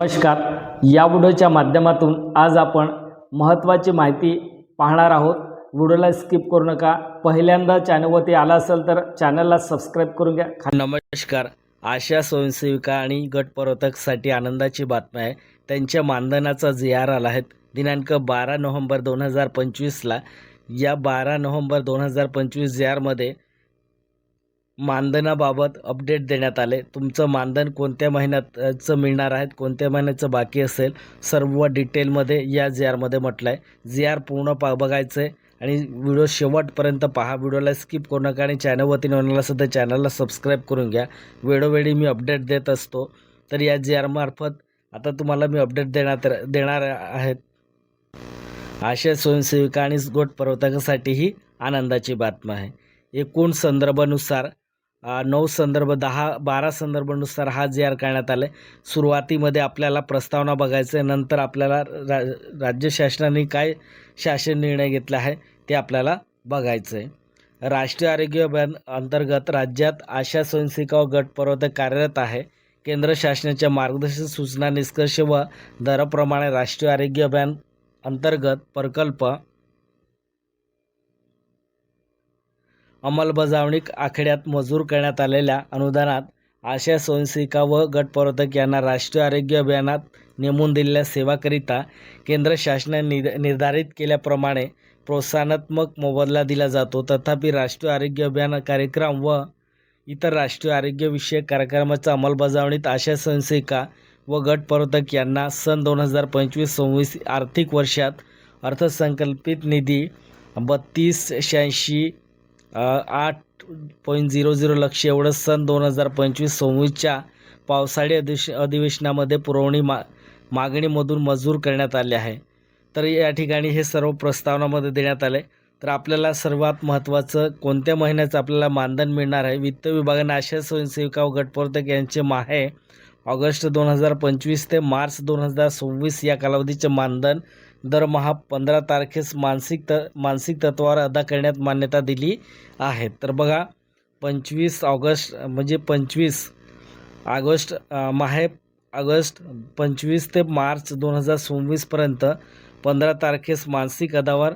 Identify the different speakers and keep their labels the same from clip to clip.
Speaker 1: नमस्कार. या व्हिडिओच्या माध्यमातून आज आपण महत्त्वाची माहिती पाहणार आहोत. व्हिडिओला स्किप करू नका. पहिल्यांदा चॅनलवरती आला असेल तर चॅनलला सबस्क्राईब करून घ्या. नमस्कार. आशा स्वयंसेविका आणि गट आनंदाची बातमी आहे. त्यांच्या मानधनाचा जी आर आला आहे. दिनांक बारा नोव्हेंबर दोन हजार पंचवीसला या बारा नोव्हेंबर दोन हजार पंचवीस जी आरमध्ये मानधनाबाबत अपडेट देण्यात आले. तुमचं मानधन कोणत्या महिन्यातचं मिळणार आहे कोणत्या महिन्याचं बाकी असेल सर्व डिटेलमध्ये या जी आरमध्ये म्हटलं आहे जी आर पूर्ण पा बघायचं आहे आणि व्हिडिओ शेवटपर्यंत पहा. व्हिडिओला स्किप करू नका आणि चॅनलवरती नोंदला सुद्धा चॅनलला सबस्क्राईब करून घ्या. वेळोवेळी मी अपडेट देत असतो. तर या जी आरमार्फत आता तुम्हाला मी अपडेट देण्यात देणार आहेत. आशा स्वयंसेविका आणि गोट प्रवर्तकासाठी ही आनंदाची बातमी आहे. एकूण संदर्भानुसार नऊ संदर्भ दहा बारा संदर्भानुसार हा जे आर करण्यात आला आहे सुरुवातीमध्ये आपल्याला प्रस्तावना बघायचं आहे नंतर आपल्याला रा राज्य शासनाने काय शासन निर्णय घेतला आहे ते आपल्याला बघायचं आहे राष्ट्रीय आरोग्य अभियान अंतर्गत राज्यात आशा स्वयंसेविका व गट प्रवर्तक कार्यरत आहे. केंद्र शासनाच्या मार्गदर्शक सूचना निष्कर्ष व दराप्रमाणे राष्ट्रीय आरोग्य अभियान अंतर्गत प्रकल्प अंमलबजावणी आखड्यात मंजूर करण्यात आलेल्या अनुदानात आशा स्वयंसेविका व गटप्रवर्तक यांना राष्ट्रीय आरोग्य अभियानात नेमून दिलेल्या सेवाकरिता केंद्र शासनाने निर निर्धारित केल्याप्रमाणे प्रोत्साहनात्मक मोबदला दिला जातो. तथापि राष्ट्रीय आरोग्य अभियान कार्यक्रम व इतर राष्ट्रीय आरोग्यविषयक कार्यक्रमाच्या अंमलबजावणीत आशा स्वयंसेविका व गटप्रवर्तक यांना सन दोन हजार पंचवीस सव्वीस आर्थिक वर्षात अर्थसंकल्पित निधी बत्तीस शहाऐंशी आठ पॉईंट झिरो झिरो लक्ष एवढं सन दोन हजार पंचवीस सव्वीसच्या पावसाळी अधिश अधिवेशनामध्ये पुरवणी मा मागणीमधून मजूर करण्यात आले आहे. तर या ठिकाणी हे सर्व प्रस्तावनामध्ये देण्यात आले. तर आपल्याला सर्वात महत्त्वाचं कोणत्या महिन्याचं आपल्याला मानधन मिळणार आहे? वित्त विभागाने आशा स्वयंसेविका व गटप्रवर्तक यांचे माहे ऑगस्ट दोन हजार पंचवीस ते मार्च दोन हजार सव्वीस या कालावधीचे मानधन दरमहा पंधरा तारखेस मानसिक त मानसिक तत्वावर अदा करण्यात मान्यता दिली आहे. तर बघा पंचवीस ऑगस्ट म्हणजे पंचवीस ऑगस्ट माहे ऑगस्ट पंचवीस ते मार्च दोन हजार सव्वीसपर्यंत पंधरा तारखेस मानसिक अदावर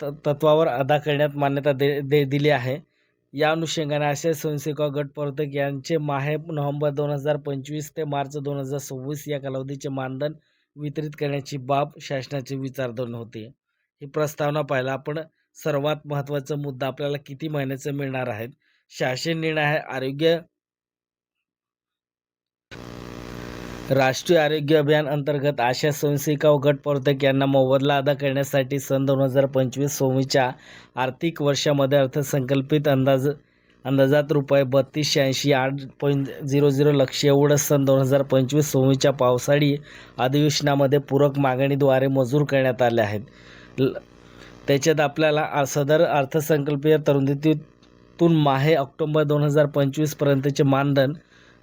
Speaker 1: त तत्वावर अदा करण्यात मान्यता दे दे दिली आहे. या अनुषंगाने आशय स्वयंसेवका गट प्रवर्तक यांचे माहे नोव्हेंबर दोन हजार पंचवीस ते मार्च दोन हजार सव्वीस या कालावधीचे मानधन वितरित करण्याची बाब शासनाची विचारधोरण होते. ही प्रस्तावना पाहिला आपण सर्वात महत्त्वाचा मुद्दा आपल्याला किती महिन्याचं मिळणार आहेत शासन निर्णय आहे आरोग्य राष्ट्रीय आरोग्य अभियान अंतर्गत आशा स्वयंसेविका व गट प्रवर्तक यांना मोबदला अदा करण्यासाठी सन दोन हजार पंचवीस सव्वीसच्या आर्थिक वर्षामध्ये अर्थसंकल्पित अंदाज अंदाजात रुपये बत्तीस शहाऐंशी आठ पॉईंट झिरो झिरो लक्ष. एवढं सन दोन हजार पंचवीस सव्वीसच्या पावसाळी अधिवेशनामध्ये पूरक मागणीद्वारे मंजूर करण्यात आले आहेत. ल त्याच्यात आपल्याला सदर अर्थसंकल्पीय तरतुदीतून माहे ऑक्टोंबर दोन हजार पंचवीसपर्यंतचे मानधन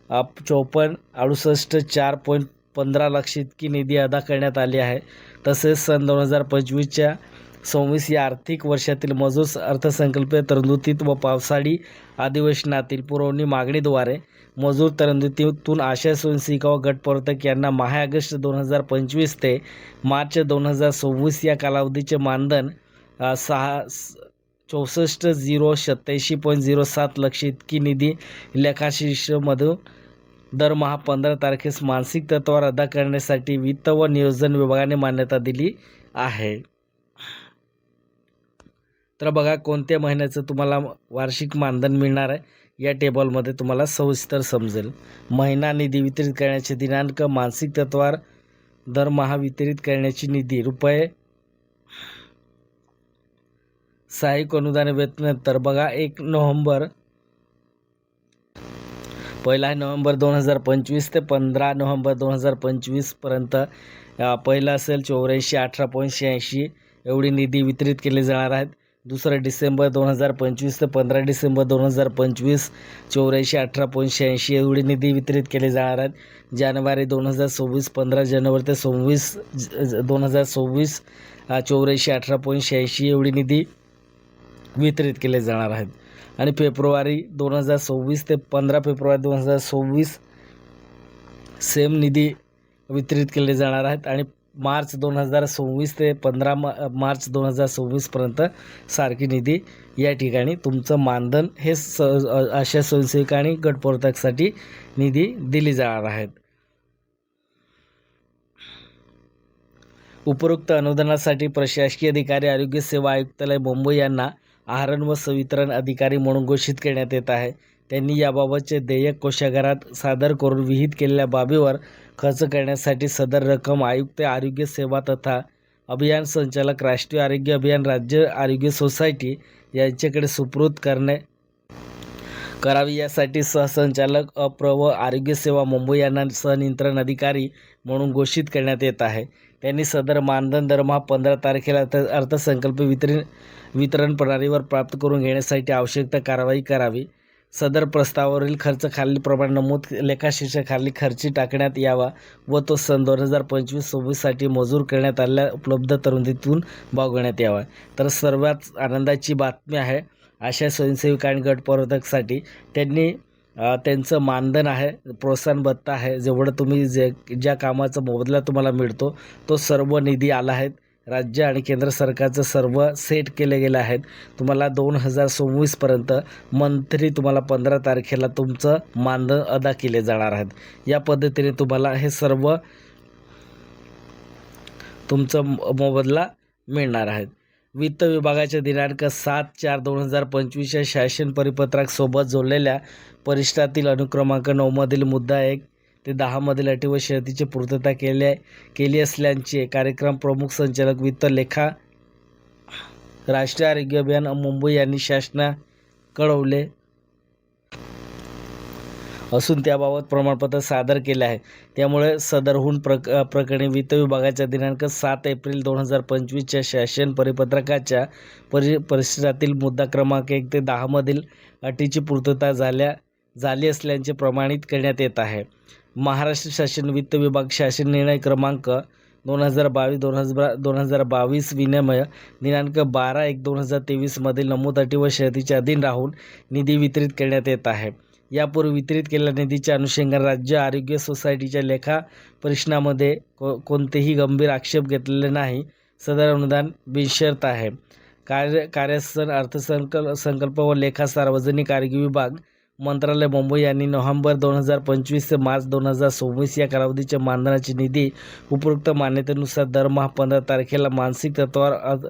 Speaker 1: आप चौपन्न अडुसष्ट चार पॉईंट पंधरा लक्ष इतकी निधी अदा करण्यात आली आहे. तसेच सन दोन हजार पंचवीसच्या सव्वीस या आर्थिक वर्षातील मजूर अर्थसंकल्पीय तरतुदीत व पावसाळी अधिवेशनातील पुरवणी मागणीद्वारे मजूर तरतुदीतून आशा स्वयंसेविका व गटप्रवर्तक यांना महा ऑगस्ट दोन हजार पंचवीस ते मार्च दोन हजार सव्वीस या कालावधीचे मानधन सहा स- चौसष्ट झिरो सत्याऐंशी पॉईंट झिरो सात लक्ष इतकी निधी लेखाशीर्षमधून दरमहा पंधरा तारखेस मानसिक तत्वावर अदा करण्यासाठी वित्त व नियोजन विभागाने मान्यता दिली आहे. तर बघा कोणत्या महिन्याचं तुम्हाला वार्षिक मानधन मिळणार आहे या टेबलमध्ये तुम्हाला सविस्तर समजेल. महिना निधी वितरित करण्याचे दिनांक मानसिक तत्वावर दरमहा वितरित करण्याची निधी रुपये सहाय्यक अनुदान वेतन तर बघा एक नोव्हेंबर पहिला आहे नोव्हेंबर दोन हजार पंचवीस ते पंधरा नोव्हेंबर दोन हजार पंचवीसपर्यंत पहिलं असेल चौऱ्याऐंशी अठरा पॉईंट शहाऐंशी एवढी निधी वितरित केली जाणार आहेत. दुसरं डिसेंबर दोन हजार पंचवीस ते पंधरा डिसेंबर दोन हजार पंचवीस चौऱ्याऐंशी अठरा पॉईंट शहाऐंशी एवढी निधी वितरित केली जाणार आहेत. जानेवारी दोन हजार सव्वीस पंधरा जानेवारी ते सव्वीस दोन हजार सव्वीस चौऱ्याऐंशी अठरा पॉईंट शहाऐंशी एवढी निधी वितरित केले जाणार आहेत. आणि फेब्रुवारी दोन हजार सव्वीस ते पंधरा फेब्रुवारी दोन हजार सव्वीस सेम निधी वितरित केले जाणार आहेत. आणि मार्च दोन हजार सव्वीस ते पंधरा मा मार्च दोन हजार सव्वीसपर्यंत सारखी निधी या ठिकाणी तुमचं मानधन हे स अशा स्वयंसेविका आणि गटप्रवर्तकसाठी निधी दिली जाणार आहेत. उपरोक्त अनुदानासाठी प्रशासकीय अधिकारी आरोग्य सेवा आयुक्तालय मुंबई यांना आहरण व संवितरण अधिकारी म्हणून घोषित करण्यात येत आहे. त्यांनी याबाबतचे देयक कोशागारात सादर करून विहित केलेल्या बाबीवर खर्च करण्यासाठी सदर रक्कम आयुक्त आरोग्य सेवा तथा अभियान संचालक राष्ट्रीय आरोग्य अभियान राज्य आरोग्य सोसायटी यांच्याकडे सुपूर्द करणे करावी. यासाठी सहसंचालक अप्र व आरोग्य सेवा मुंबई यांना सहनियंत्रण अधिकारी म्हणून घोषित करण्यात येत आहे. त्यांनी सदर मानधन दरमहा पंधरा तारखेला अर्थ अर्थसंकल्प वितरण वितरण प्रणालीवर प्राप्त करून घेण्यासाठी आवश्यक कारवाई करावी. सदर प्रस्तावावरील खर्च खालीलप्रमाणे नमूद लेखाशीर्षाखाली खर्ची टाकण्यात यावा व तो सन दोन हजार पंचवीस सव्वीससाठी मंजूर करण्यात आलेल्या उपलब्ध तरतुदीतून भागवण्यात यावा. तर सर्वात आनंदाची बातमी आहे अशा स्वयंसेविका आणि गटप्रवर्तकसाठी त्यांनी त्यांचं मानधन आहे प्रोत्साहन भत्ता आहे जेवढं तुम्ही जे ज्या कामाचा मोबदला तुम्हाला मिळतो तो सर्व निधी आला आहे. राज्य आणि केंद्र सरकारचं सर्व सेट केले गेले आहेत. तुम्हाला दोन हजार सव्वीसपर्यंत मंथली तुम्हाला पंधरा तारखेला तुमचं मानधन अदा केले जाणार आहेत. या पद्धतीने तुम्हाला हे सर्व तुमचं मोबदला मिळणार आहेत. वित्त विभागाच्या दिनांक सात चार दोन हजार पंचवीसच्या शासन परिपत्रकासोबत जोडलेल्या परिष्ठातील अनुक्रमांक नऊमधील मुद्दा एक ते दहामधील अटी व शर्तीची पूर्तता केल्या केली असल्याचे कार्यक्रम प्रमुख संचालक वित्त लेखा राष्ट्रीय आरोग्य अभियान मुंबई यांनी शासना कळवले असून त्याबाबत प्रमाणपत्र सादर केले आहे. त्यामुळे सदरहून प्रक प्रकरणी वित्त विभागाच्या दिनांक सात एप्रिल दोन हजार पंचवीसच्या शासन परिपत्रकाच्या परि परिसरातील मुद्दा क्रमांक एक ते दहामधील अटीची पूर्तता झाल्या झाली असल्याचे प्रमाणित करण्यात येत आहे. महाराष्ट्र शासन वित्त विभाग शासन निर्णय क्रमांक दोन हजार बावीस दोन हजार दोन हजार बावीस विनिमय दिनांक बारा एक दोन हजार तेवीसमधील नमूद अटी व शर्तीच्या अधीन राहून निधी वितरित करण्यात येत आहे. यापूर्वी वितरित केलेल्या निधीच्या अनुषंगाने राज्य आरोग्य सोसायटीच्या लेखा परीक्षणामध्ये को कोणतेही गंभीर आक्षेप घेतलेले नाही सदर अनुदान बिनशर्त आहे. कार्य कार्यसन अर्थसंकल्प संकल्प व लेखा सार्वजनिक आरोग्य विभाग मंत्रालय मुंबई यांनी नोव्हेंबर दोन हजार पंचवीस ते मार्च दोन हजार सव्वीस या कालावधीच्या मानधनाची निधी उपरोक्त मान्यतेनुसार दरमहा पंधरा तारखेला मानसिक तत्वावर अर्थ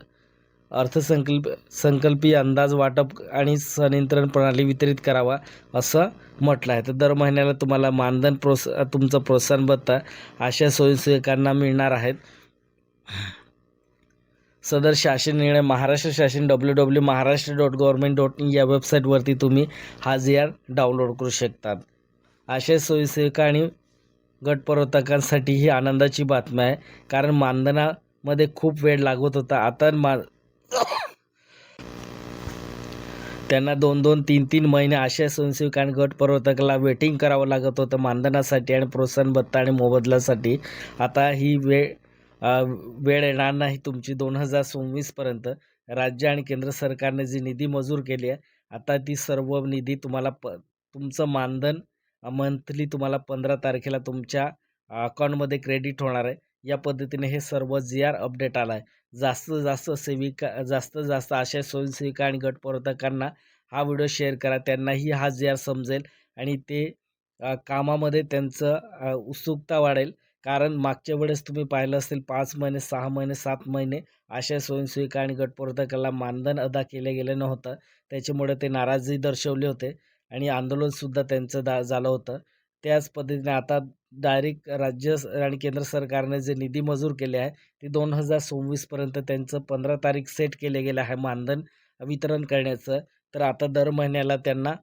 Speaker 1: अर्थसंकल्प संकल्पीय अंदाज वाटप आणि संनियंत्रण प्रणाली वितरित करावा असं म्हटलं आहे. तर दर महिन्याला तुम्हाला मानधन प्रोस तुमचं प्रोत्साहन भत्ता अशा स्वयंसेवकांना मिळणार आहेत. सदर शासन निर्णय महाराष्ट्र शासन W W Maharashtra dot government dot in या वेबसाईटवरती तुम्ही हा जी आर डाउनलोड करू शकतात. अशा सोयीसेविका आणि गटप्रवर्तकांसाठी ही आनंदाची बातमी आहे. कारण मानधनामध्ये खूप वेळ लागत होता. आता मा त्यांना दोन दोन तीन तीन महिने आशय स्वयंसेविका आणि गटप्रवर्तकाला वेटिंग करावं लागत होतं मानधनासाठी आणि प्रोत्साहन भत्ता आणि मोबदल्यासाठी. आता ही वेळ वेळ येणार नाही तुमची दोन हजार सव्वीसपर्यंत राज्य आणि केंद्र सरकारने जी निधी मंजूर केली आहे आता ती सर्व निधी तुम्हाला प तुमचं मानधन मंथली तुम्हाला पंधरा तारखेला तुमच्या अकाउंटमध्ये क्रेडिट होणार आहे. या पद्धतीने हे सर्व जी आर अपडेट आला आहे जास्तीत जास्त सेविका जास्तीत जास्त अशा स्वयंसेविका आणि गटप्रवर्तकांना हा व्हिडिओ शेअर करा. त्यांनाही हा जी आर समजेल आणि ते कामामध्ये त्यांचं उत्सुकता वाढेल. कारण मागच्या वेळेस तुम्ही पाहिलं असेल पाच महिने सहा महिने सात महिने अशा स्वयंसेविका आणि गटप्रवर्तकाला मानधन अदा केलं गेलं नव्हतं. त्याच्यामुळे ते नाराजी दर्शवले होते आणि आंदोलनसुद्धा त्यांचं दा झालं होतं. त्याच पद्धतीने आता डायरेक्ट राज्य आणि केंद्र सरकारने जे निधी मंजूर केले आहे ते दोन हजार सव्वीसपर्यंत त्यांचं पंधरा तारीख सेट केले गेलं आहे मानधन वितरण करण्याचं. तर आता दर महिन्याला त्यांना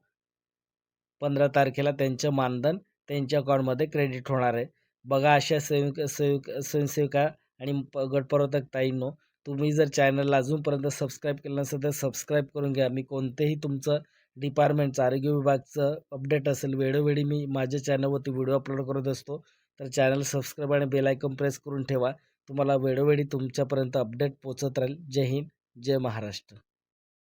Speaker 1: पंधरा तारखेला त्यांचं मानधन त्यांच्या अकाउंटमध्ये क्रेडिट होणार आहे. बघा अशा सेविक स्वयंक स्वयंसेविका आणि प गटप्रवर्तक ताईंनो तुम्ही जर चॅनलला अजूनपर्यंत सबस्क्राईब केलं नसेल तर सबस्क्राईब करून घ्या. मी कोणतेही तुमचं डिपार्टमेंटचं आरोग्य विभागचं अपडेट असेल वेळोवेळी मी माझ्या चॅनलवरती व्हिडिओ अपलोड करत असतो तर चॅनल सबस्क्राईब आणि बेलायकन प्रेस करून ठेवा. तुम्हाला वेळोवेळी तुमच्यापर्यंत अपडेट पोचत राहील. जय हिंद जय महाराष्ट्र.